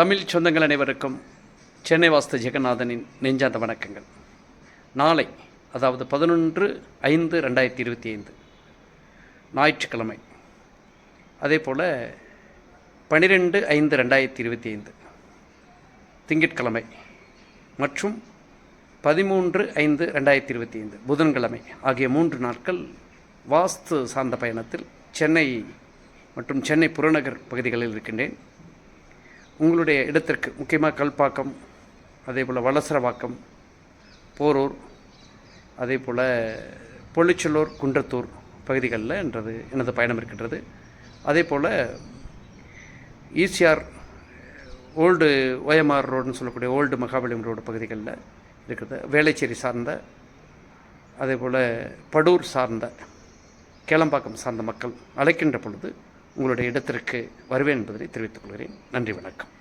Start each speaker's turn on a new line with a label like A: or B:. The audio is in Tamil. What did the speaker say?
A: தமிழ் சொந்தங்கள் அனைவருக்கும் சென்னை வாஸ்து ஜெகநாதனின் நெஞ்சாந்த வணக்கங்கள். நாளை அதாவது பதினொன்று ஐந்து ரெண்டாயிரத்தி இருபத்தி ஐந்து ஞாயிற்றுக்கிழமை. அதே போல் பன்னிரெண்டு ஐந்து ரெண்டாயிரத்தி இருபத்தி ஐந்து திங்கட்கிழமை மற்றும் பதிமூன்று ஐந்து ரெண்டாயிரத்தி இருபத்தி ஐந்து புதன்கிழமை ஆகிய மூன்று நாட்கள் வாஸ்து சார்ந்த பயணத்தில் சென்னை மற்றும் சென்னை புறநகர் பகுதிகளில் இருக்கின்றேன். உங்களுடைய இடத்திற்கு முக்கியமாக கல்பாக்கம் அதே போல் வலசரவாக்கம் போரூர் அதே போல் பொள்ளிச்சலூர் குன்றத்தூர் பகுதிகளில் என்றது எனது பயணம் இருக்கின்றது. அதே போல் ஈசிஆர் ஓல்டு ஒயம்ஆர் ரோடுன்னு சொல்லக்கூடிய ஓல்டு மகாபலிபுரம் ரோடு பகுதிகளில் இருக்கிறது வேளச்சேரி சார்ந்த அதே போல் படூர் சார்ந்த கேளம்பாக்கம் சார்ந்த மக்கள் அழைக்கின்ற பொழுது உங்களுடைய இடத்திற்கு வருவேன் என்பதை தெரிவித்துக் கொள்கிறேன். நன்றி வணக்கம்.